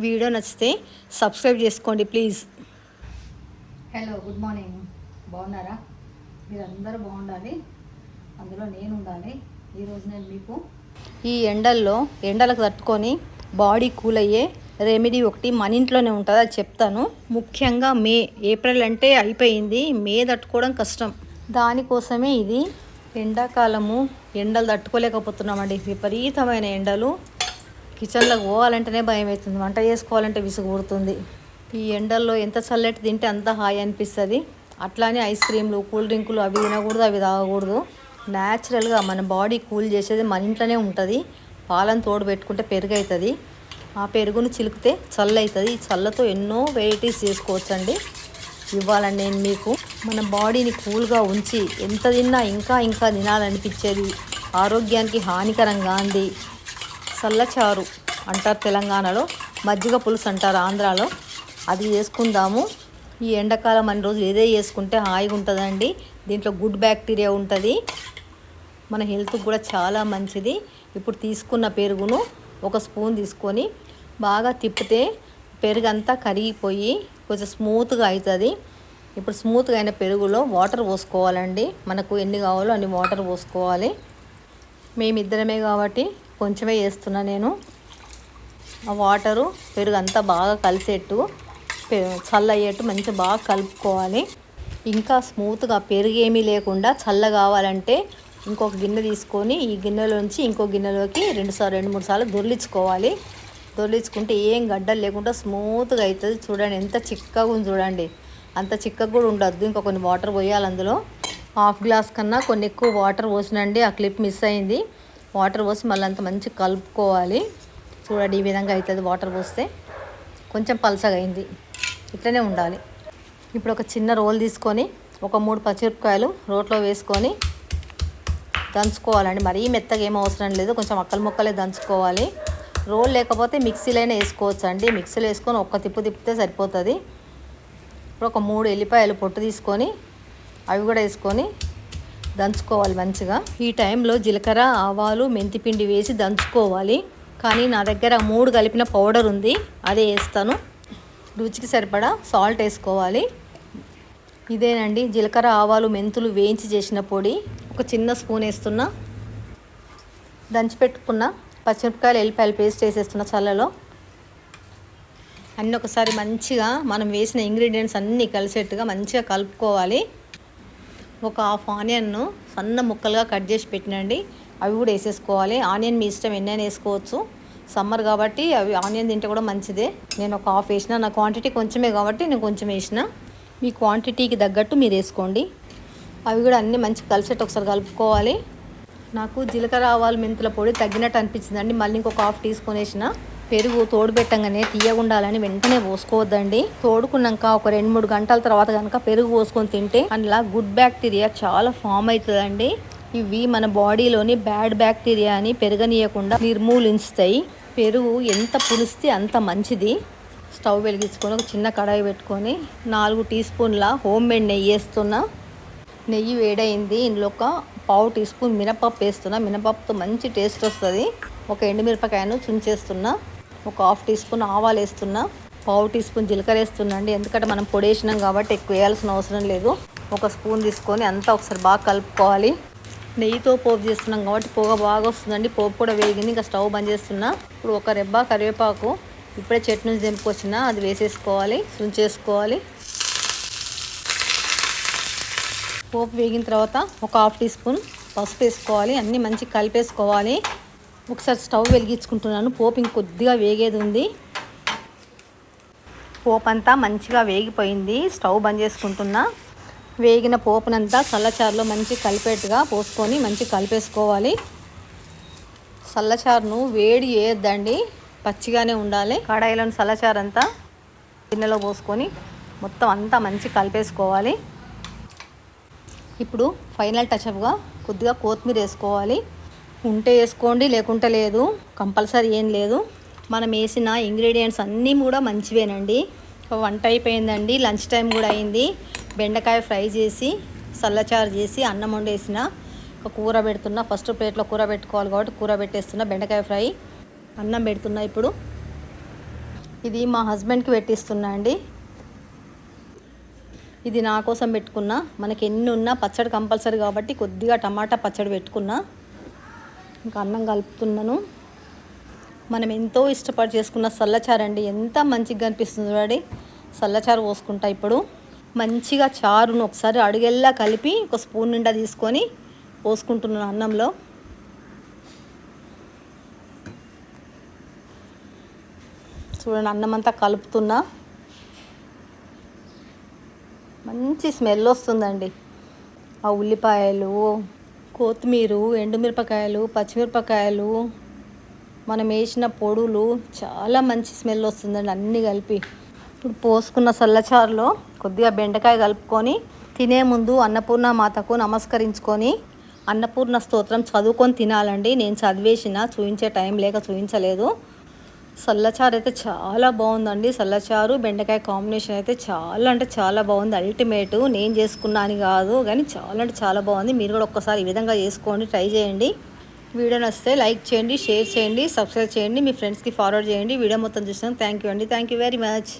Video నచ్చితే subscribe చేసుకోండి please. Hello good morning బాగున్నారా? మీరందరూ బాగుండాలి. అందులో నేను ఉండాలి ఈరోజు నేను మీకు ఈ ఎండల్లో ఎండలకు తట్టుకొని బాడీ కూల్ అయ్యే రెమెడీ ఒకటి మన ఇంట్లోనే ఉంటుంది అది చెప్తాను. ముఖ్యంగా మే ఏప్రిల్ అంటే అయిపోయింది. మే తట్టుకోవడం కష్టం. దానికోసమే ఇది ఎండాకాలము ఎండలు తట్టుకోలేకపోతున్నామండి. విపరీతమైన ఎండలు. కిచెన్లోకి పోవాలంటేనే భయం అవుతుంది వంట చేసుకోవాలంటే విసుగు పుడుతుంది ఈ ఎండల్లో ఎంత చల్లటి తింటే అంత హాయి అనిపిస్తుంది. అట్లానే ఐస్ క్రీమ్లు కూల్ డ్రింకులు అవి తినకూడదు అవి తాగకూడదు. న్యాచురల్గా మన బాడీ కూల్ చేసేది మన ఇంట్లోనే ఉంటుంది. పాలను తోడు పెట్టుకుంటే పెరుగు అవుతుంది ఆ పెరుగును చిలికితే చల్ల అవుతుంది ఈ చల్లతో ఎన్నో వెరైటీస్ చేసుకోవచ్చండి. ఇవ్వాలని నేను మీకు. మన బాడీని కూల్గా ఉంచి ఎంత తిన్నా ఇంకా ఇంకా తినాలనిపించేది. ఆరోగ్యానికి హానికరంగా ఉంది చల్లచారు అంటారు తెలంగాణలో మజ్జిగ పులుసు అంటారు ఆంధ్రాలో. అది చేసుకుందాము. ఈ ఎండాకాలం అన్ని రోజులు ఏదే చేసుకుంటే హాయిగా ఉంటుందండి. దీంట్లో గుడ్ బ్యాక్టీరియా ఉంటుంది. మన హెల్త్కి కూడా చాలా మంచిది. ఇప్పుడు తీసుకున్న పెరుగును ఒక స్పూన్ తీసుకొని బాగా తిప్పితే పెరుగు అంతా కరిగిపోయి కొంచెం స్మూత్గా అవుతుంది ఇప్పుడు స్మూత్గా అయిన పెరుగులో వాటర్ పోసుకోవాలండి. మనకు ఎన్ని కావాలో అన్ని వాటర్ పోసుకోవాలి. మేమిద్దరమే కాబట్టి కొంచెమే వేస్తున్నా నేను. ఆ వాటరు పెరుగు అంతా బాగా కలిసేట్టు పె- చల్ల అయ్యేట్టు మంచిగా బాగా కలుపుకోవాలి. ఇంకా స్మూత్గా పెరుగు ఏమీ లేకుండా చల్ల కావాలంటే ఇంకొక గిన్నె తీసుకొని ఈ గిన్నెలోంచి ఇంకో గిన్నెలోకి రెండు సార్లు రెండు మూడు సార్లు దొర్లించుకోవాలి దొర్లించుకుంటే ఏం గడ్డలు లేకుండా స్మూత్గా అవుతుంది చూడండి ఎంత చిక్కగా ఉంది చూడండి. అంత చిక్కగా కూడా ఉండద్దు. ఇంకా కొన్ని వాటర్ పోయాలి అందులో. హాఫ్ గ్లాస్ కన్నా కొన్ని ఎక్కువ వాటర్ పోసినండి. ఆ క్లిప్ మిస్ అయింది. వాటర్ పోసి మళ్ళీ అంత మంచిగా కలుపుకోవాలి. చూడండి ఈ విధంగా అవుతుంది వాటర్ పోస్తే. కొంచెం పలసగా అయింది. ఇట్లనే ఉండాలి. ఇప్పుడు ఒక చిన్న రోల్ తీసుకొని ఒక మూడు పచ్చిమిరపకాయలు రోట్లో వేసుకొని దంచుకోవాలండి. మరీ మెత్తగా ఏం అవసరం లేదు. కొంచెం అక్కలు ముక్కలే దంచుకోవాలి. రోల్ లేకపోతే మిక్సీలైనా వేసుకోవచ్చు అండి మిక్సీలో వేసుకొని ఒక్క తిప్పు తిప్పితే సరిపోతుంది. ఇప్పుడు ఒక మూడు ఎల్లిపాయలు పొట్టు తీసుకొని అవి కూడా వేసుకొని దంచుకోవాలి మంచిగా. ఈ టైంలో జీలకర్ర ఆవాలు మెంతిపిండి వేసి దంచుకోవాలి. కానీ నా దగ్గర మూడు కలిపిన పౌడర్ ఉంది. అదే వేస్తాను. రుచికి సరిపడా సాల్ట్ వేసుకోవాలి. ఇదేనండి. జీలకర్ర ఆవాలు మెంతులు వేయించి చేసిన పొడి. ఒక చిన్న స్పూన్ వేస్తున్నా. దంచి పెట్టుకున్న. పచ్చిమిరపకాయలు ఎల్లిపాయలు పేస్ట్ వేసేస్తున్న చల్లలో. అన్నీ ఒకసారి మంచిగా మనం వేసిన ఇంగ్రీడియంట్స్ అన్నీ కలిసేట్టుగా మంచిగా కలుపుకోవాలి. ఒక హాఫ్ ఆనియన్ను సన్న ముక్కలుగా కట్ చేసి పెట్టినండి. అవి కూడా వేసేసుకోవాలి. ఆనియన్ మీ ఇష్టం ఎన్నైనా వేసుకోవచ్చు. సమ్మర్ కాబట్టి అవి ఆనియన్ తింటే కూడా మంచిదే. నేను ఒక హాఫ్ వేసిన. నా క్వాంటిటీ కొంచెమే కాబట్టి నేను కొంచెం వేసిన. మీ క్వాంటిటీకి తగ్గట్టు మీరు వేసుకోండి. అవి కూడా అన్నీ మంచి కలిసేట్టు ఒకసారి కలుపుకోవాలి. నాకు జీలకర్ర ఆవాలు మెంతుల పొడి తగ్గినట్టు అనిపించిందండి. మళ్ళీ ఇంకొక హాఫ్ టీ స్పూన్ వేసిన. పెరుగు తోడు పెట్టంగానే తీయగుండాలని వెంటనే పోసుకోవద్దండి. తోడుకున్నాక ఒక రెండు మూడు గంటల తర్వాత కనుక పెరుగు పోసుకొని తింటే అందులో గుడ్ బ్యాక్టీరియా చాలా ఫామ్ అవుతుందండి. ఇవి మన బాడీలోని బ్యాడ్ బ్యాక్టీరియాని పెరగనీయకుండా నిర్మూలించుతాయి. పెరుగు ఎంత పులిస్తే అంత మంచిది. స్టవ్ వెలిగించుకొని ఒక చిన్న కడాయి పెట్టుకొని నాలుగు టీ స్పూన్ల హోమ్ మేడ్ నెయ్యి వేస్తున్నా. నెయ్యి వేడైంది. ఇందులో ఒక పావు టీ స్పూన్ మినపప్పు వేస్తున్నా. మినపప్పుతో మంచి టేస్ట్ వస్తుంది. ఒక ఎండుమిరపకాయను చుంచేస్తున్నా. ఒక హాఫ్ టీ స్పూన్ ఆవాలు వేస్తున్నా పావు టీ స్పూన్ జీలకర్ర వేస్తున్నా అండి. ఎందుకంటే మనం పొడి వేసినాం కాబట్టి ఎక్కువ వేయాల్సిన అవసరం లేదు. ఒక స్పూన్ తీసుకొని అంతా ఒకసారి బాగా కలుపుకోవాలి. నెయ్యితో పోపు చేస్తున్నాం కాబట్టి పొగ బాగా వస్తుందండి. పోపు కూడా వేగింది ఇంకా స్టవ్ బంద్ చేస్తున్నా. ఇప్పుడు ఒక రెబ్బ కరివేపాకు ఇప్పుడే చెట్టు నుంచి దింపుకొచ్చిన అది వేసేసుకోవాలి సుంచేసుకోవాలి పోపు వేగిన తర్వాత ఒక హాఫ్ టీ స్పూన్ పసుపు వేసుకోవాలి అన్నీ మంచి కలిపేసుకోవాలి. ఒకసారి స్టవ్ వెలిగించుకుంటున్నాను. పోపు ఇంకొద్దిగా వేగేది ఉంది. పోపు అంతా మంచిగా వేగిపోయింది. స్టవ్ బంద్ చేసుకుంటున్నా. వేగిన పోపునంతా చల్లచారులో మంచి కలిపేట్టుగా పోసుకొని మంచి కలిపేసుకోవాలి. చల్లచారును వేడి వేయద్దండి పచ్చిగానే ఉండాలి. కడాయిలోని చల్లచారు అంతా గిన్నెలో పోసుకొని మొత్తం అంతా మంచి కలిపేసుకోవాలి. ఇప్పుడు ఫైనల్ టచ్అప్గా కొద్దిగా కొత్తిమీర వేసుకోవాలి. ఉంటే వేసుకోండి లేకుంటే లేదు. కంపల్సరీ ఏం లేదు. మనం వేసిన ఇంగ్రీడియంట్స్ అన్నీ కూడా మంచివేనండి. వంట అయిపోయిందండి లంచ్ టైం కూడా అయింది. బెండకాయ ఫ్రై చేసి చల్లచారు చేసి అన్నం వండేసిన ఒక కూర పెడుతున్నా ఫస్ట్ ప్లేట్లో కూర పెట్టుకోవాలి కాబట్టి కూర పెట్టేస్తున్నా బెండకాయ ఫ్రై. అన్నం పెడుతున్నా ఇప్పుడు. ఇది మా హస్బెండ్కి పెట్టిస్తున్నా అండి. ఇది నా కోసం పెట్టుకున్నా. మనకి ఎన్ని ఉన్నా పచ్చడి కంపల్సరీ కాబట్టి కొద్దిగా టమాటా పచ్చడి పెట్టుకున్నా. ఇంకా అన్నం కలుపుతున్నాను. మనం ఎంతో ఇష్టపడి చేసుకున్న సల్లచారు అండి. ఎంత మంచిగా అనిపిస్తుంది చూడండి. సల్లచారు పోసుకుంటా ఇప్పుడు. మంచిగా చారును ఒకసారి అడుగెల్లా కలిపి ఒక స్పూన్ నిండా తీసుకొని పోసుకుంటున్నాను అన్నంలో. చూడండి అన్నం అంతా కలుపుతున్నా. మంచి స్మెల్ వస్తుందండి. ఆ ఉల్లిపాయలు కొత్తిమీర ఎండుమిరపకాయలు పచ్చిమిరపకాయలు మనం వేసిన పొడులు చాలా మంచి స్మెల్ వస్తుందండి అన్నీ కలిపి. ఇప్పుడు పోసుకున్న సల్లచారులో కొద్దిగా బెండకాయ కలుపుకొని తినే ముందు అన్నపూర్ణ మాతకు నమస్కరించుకొని అన్నపూర్ణ స్తోత్రం చదువుకొని తినాలండి. నేను చదివేసిన చూపించే టైం లేక చూపించలేదు సల్లచారు అయితే చాలా బాగుందండి. సల్లచారు బెండకాయ కాంబినేషన్ అయితే చాలా అంటే చాలా బాగుంది. అల్టిమేట్ నేను చేసుకున్నా అని కాదు కానీ చాలా అంటే చాలా బాగుంది. మీరు కూడా ఒక్కసారి ఈ విధంగా చేసుకోండి ట్రై చేయండి. వీడియో నచ్చితే లైక్ చేయండి షేర్ చేయండి సబ్స్క్రైబ్ చేయండి మీ ఫ్రెండ్స్కి ఫార్వర్డ్ చేయండి. వీడియో మొత్తం చూసినాం థ్యాంక్ యూ అండి. Thank you very much.